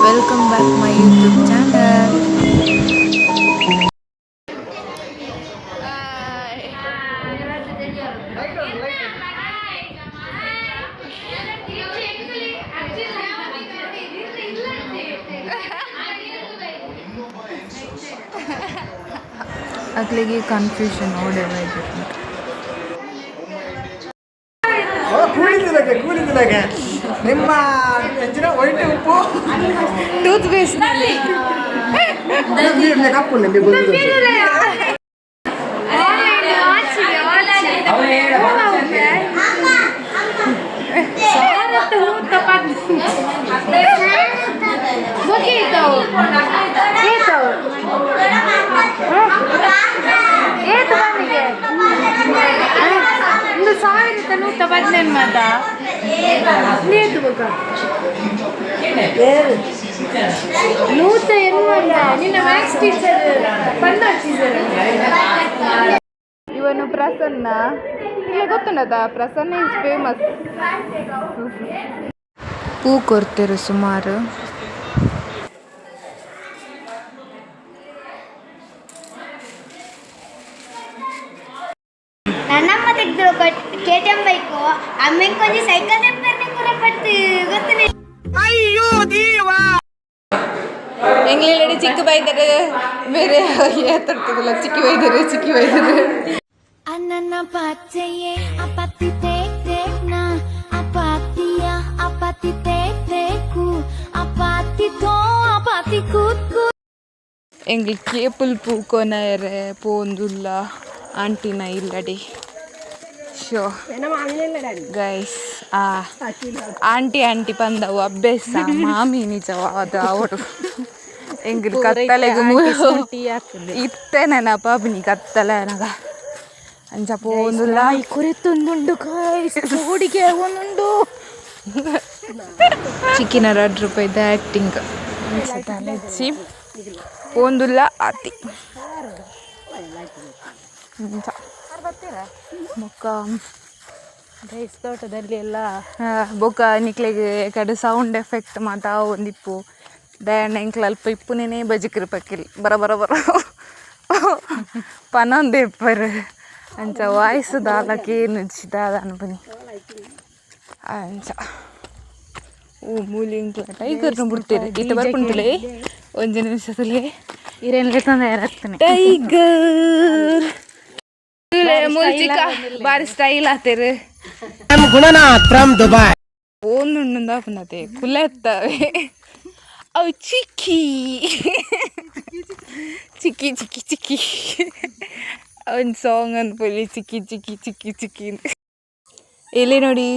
welcome back my YouTube channel ಅಕ್ಲಿಗೆ confusion ಓಡೆವ ಇದ್ದಿತ್ತು ಕೂಲಿದಿಲ್ಲಗೆ ಕೂಲಿದಿಲ್ಲಗೆ ನಿಮ್ಮ ಹೆಚ್ಚಿನ ವೈಟ್ ಉಪ್ಪು? ಟೂತ್ ನಿಮಗೆ ಬಂದಿದೆ ಒಂದು ಸಾವಿರ ತನೂ ಬದ್ನೇನು ಮಾತ? ನೇತು ಬೊಕ ನೂತ ಎನ್ನುವಂತ ನಿನ್ನ ಮ್ಯಾಥ್ಸ್ ಟೀಚರ್ ಬಂದ ಟೀಚರ್ ಇವನು ಪ್ರಸನ್ನ. ಇಲ್ಲ ಗೊತ್ತುಂಡದ ಪ್ರಸನ್ನ ಇಸ್ ಫೇಮಸ್ ಹೂ ಕೊರ್ತಿರು ಸುಮಾರು. ನನ್ನಮ್ಮ ತೆಗೆದು ಕೆ ಟಿ ಎಂ ಬೈಕು ಅಮ್ಮಂಗೆ ಕೊಂಚ ಸೈಕಲ್ ತೆಪ್ಪರ್ನೆ ಕೂಡ ಪಟ್ಟು ಗೊತ್ತಿಲ್ಲ ಎಂಗ್ಲೆಂಡ್ ಚಿಕ್ಕ ಬೈದರೆ? ಬೇರೆ ಏತಡ್ತದಲ್ಲ ಚಿಕ್ಕ ಬೈದರೆ ಚಿಕ್ಕ ಬೈದರೆ. ಅನ್ನ ಪಚ್ಚೆಯೇ ಅಪತಿ ತೇಕ್ನ ಅಪಾತಿಯ ಅಪತಿ ತೇಕ್ಕು ಅಪಾತಿ ತೋ ಅಪಾತಿ ಕೂತ್ ಎಂಗ್ಲಿ ಕೇಪುಲ್ ಪೂಕೋನರೆ ಪೋಂದುಲ್ಲ ಆಂಟಿನ ಇಲ್ಲಡಿ. ಶೋ ಗೈಸ್ ಆ ಆಂಟಿ ಆಂಟಿ ಪಂದವು ಅಭ್ಯಾಸ ಮಾಮಿ ನಿಜವಾದ ಅವರು ಹೆಂಗಿರ್ ಕತ್ತಲೆಗೆ ಇತ್ತೆ ನೆನಪ ನೀ ಕತ್ತಲೆ ನನಗ ಅಂಚ ಪೋಂದುಲ್ಲ ಈ ಕುರಿತೊಂದುಂಡು ಗೈಸ್ ಹುಡುಗಿ ಒಂದುಂಡು ಚಿಕ್ಕಿನ ಎರಡು ರೂಪಾಯಿದ ಆ್ಯಕ್ಟಿಂಗ್ ತಲೆಚ್ಚಿ ಒಂದುಲ್ಲ ಆತಿ ಬೊಕ್ಕ ರೈಸ್ ತೋಟದಲ್ಲಿ ಎಲ್ಲ ಬೊಕ್ಕ ನಿಕ್ಲೆಗೆ ಕಡೆ ಸೌಂಡ್ ಎಫೆಕ್ಟ್ ಮಾತ ಒಂದಿಪ್ಪು. ದಯಣ್ಣ ಇಂಕ್ಲ ಅಲ್ಪ ಇಪ್ಪುನೇನೆ ಬಜಿಕ್ರ ಪಕ್ಕಿಲ್ ಬರ ಬರ ಬರ. ಪನೊಂದೇ ಇಪ್ಪರು. ಅಂಚ ವಾಯ್ಸ್ ದಾಲಕ್ಕೆ ಏನು ದಾದ ಅನ್ಬನಿ ಅಂಚ. ಓ ಮೂಲಿ ಇಂಕ್ಲ ಟೈಗರ್ ಬಿಡ್ತೀರಿ. ಗೀತ ಬರ್ಕೊಂಡ್ಲೆ ಒಂದು ನಿಮಿಷದಲ್ಲಿ. ಇರೇನ್ ತೊಂದರೆ ಇರತ್ತನೆ. ಟೈಗರ್ ಮೂಲ್ಚಿಕ ಬಾರಿ ಸ್ಟೈಲ್ ಆತೇರು. ಗುಣನಾಥ್ ಫ್ರಮ್ ದುಬೈ ಓನುಂಡ ಪುನತೆ ಕುಲೆತ್ತವೆ ಅವು ಚಿಕ್ಕಿ. ಚಿಕ್ಕಿ ಚಿಕ್ಕಿ ಚಿಕ್ಕಿ. ಒಂದು ಸಾಂಗ್ ಅನ್ಪೊಲಿ ಚಿಕ್ಕಿ ಚಿಕ್ಕಿ ಚಿಕ್ಕಿ ಚಿಕ್ಕಿ. ಇಲ್ಲಿ ನೋಡಿ?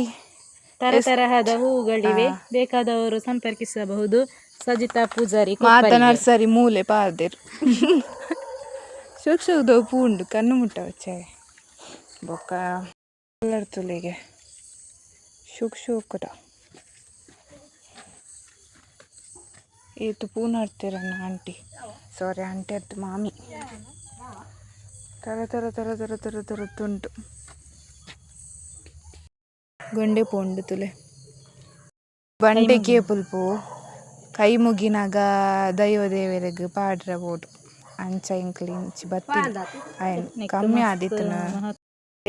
ತರ ತರಹದ ಹೂಗಳಿವೆ. ಬೇಕಾದವರು ಸಂಪರ್ಕಿಸಬಹುದು. ಸಜಿತಾ ಪೂಜಾರಿ ಮಾತ ನರ್ಸರಿ ಮೂಲೆ ಪಾರ್ದೇರು. ಪೂ ಪೂಂಡು ಕಣ್ಣು ಮುಟ್ಟ ವಚ್ಚೆ ಬೊಕ್ಕ ತುಲಿಗೆ. ಶುಕ್ ಶುಕ್ರ ಈತು ಪೂ ನಡ್ತೀರನ್ನ ಆಂಟಿ. ಸಾರಿ ಆಂಟಿ ಅದು ಮಾಮಿ. ತರ ತರ ತರ ತರ ತರ ತರ ತುಂಟು. ಗೊಂಡೆ ಪೋಂಡು ತುಲೆ. ಬಂಡೆ ಕೇಪುಲ್ಪು ಕೈ ಮುಗಿನಾಗ ದೈವ ದೇವರಿಗೆ ಪಾಡ್ರ ಬೋಡು ಅಂಚ ಇಂಕ್ಲಿ ಇಂಚಿ ಬತ್ತಿ ಆಯ್ನ್ ಕಮ್ಮಿ ಆದಿತ್ತನ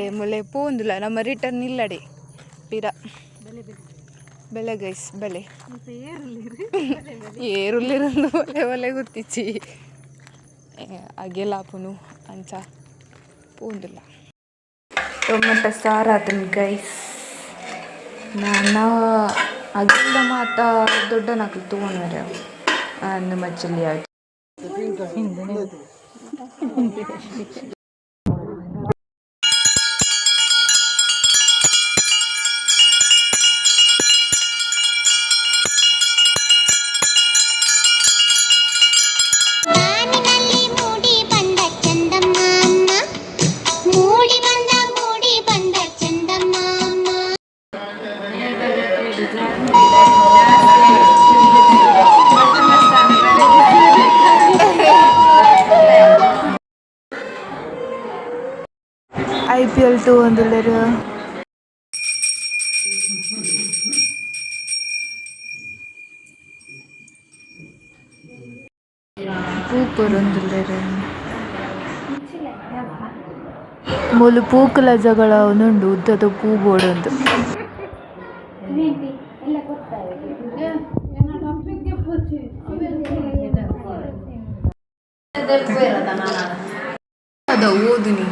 ಏ ಪೂಂದುಲ ನಮ್ಮ ರಿಟರ್ನ್ ಇಲ್ಲಡೆ. ಪಿರ. ಬೆಲೆ ಗೈಸ್, ಬೆಲೆ. ಏರುಲ್ಲಿರಂದು ಒಲೆ ಒಲೆ ಗೊತ್ತಿಚ್ಚಿ ಅಗೆಲಾಪುನು ಅಂಚ. ಪೋಂದುಲ ಟೊಮೆಟೊ ಸಾರು ಆತನ ಗೈಸ್. ನಾನು ಅಗಿಲ್ಲ ಮಾತ ದೊಡ್ಡ ನಕಲು ತಗೊಂಡ್ರೆ ಅಂದು ಮಚ್ಚಲಿ ಆಯ್ತು. ಒಂದುಳ್ಳರು ಪೂ ಕೊರೊಂದುಲ್ಲೆರ್ ಮೂಲು ಪೂಕುಲ ಜಗಳ ಉಂಡು ಉದ್ದದ ಪೂ ಬೋಡೊಂದು ಅದ ಓದು ನೀ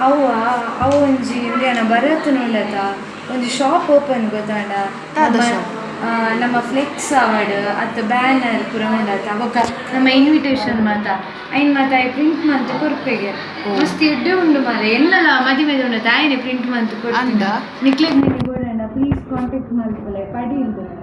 ಅವ್ವ ಅವು ಒಂಜಿ ಇಂಡಿಯನ ಬರತ್ತನಲ್ಲದ ಒಂದು ಶಾಪ್ ಓಪನ್ ಗೊತ್ತಾಂಡ ನಮ್ಮ- ಫ್ಲೆಕ್ಸ್ ಅವಾರ್ಡ್ ಅತ್ತ ಬ್ಯಾನರ್ ಪೂರ ಉಂಡತ. ಬೊಕ ನಮ್ಮ ಇನ್ವಿಟೇಷನ್ ಮಾತ. ಐನ್ ಮಾತ ಪ್ರಿಂಟ್ ಮಂತ್ ಕೊರ್ಪೆಗೆ ಮಸ್ತ್ ಎಡ್ಡೆ ಉಂಡು ಮಾರೆ. ಎಲ್ಲ ಮದುವೆ ಉಂಡತ. ಆಯ್ನೆ ಪ್ರಿಂಟ್ ಮಂತ್? ಕೊಡ್ತೀನಿ. ನಿಕ್ಲೆಗ್ ಕೊಡೋಣ ಪ್ಲೀಸ್ ಕಾಂಟ್ಯಾಕ್ಟ್ ಮಾಡ್ಕೊಳ್ಳೆ ಪಡಿ ಇಲ್ಲ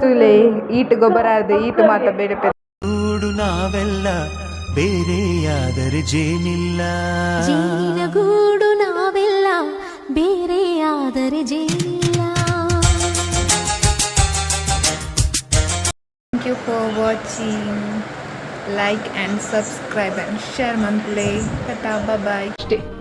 ತುಲೆ ಈಟು ಗೊಬ್ಬರ ಆದ ಈಟು ಮಾತ್ರ ಬೇರೆ ಬೇರೆ ನಾವೆಲ್ಲ ಬೇರೆ ಆದರೆ ಜೇನಿಲ್ಲ ಗೂಡು ನಾವೆಲ್ಲ ಬೇರೆ ಆದರೆ ಜೇನಿಲ್ಲ. Thank you for watching like and subscribe and share ಮಂತ್ಲೇ ಕಟಾ ಬಾಯ್ ಅಷ್ಟೇ.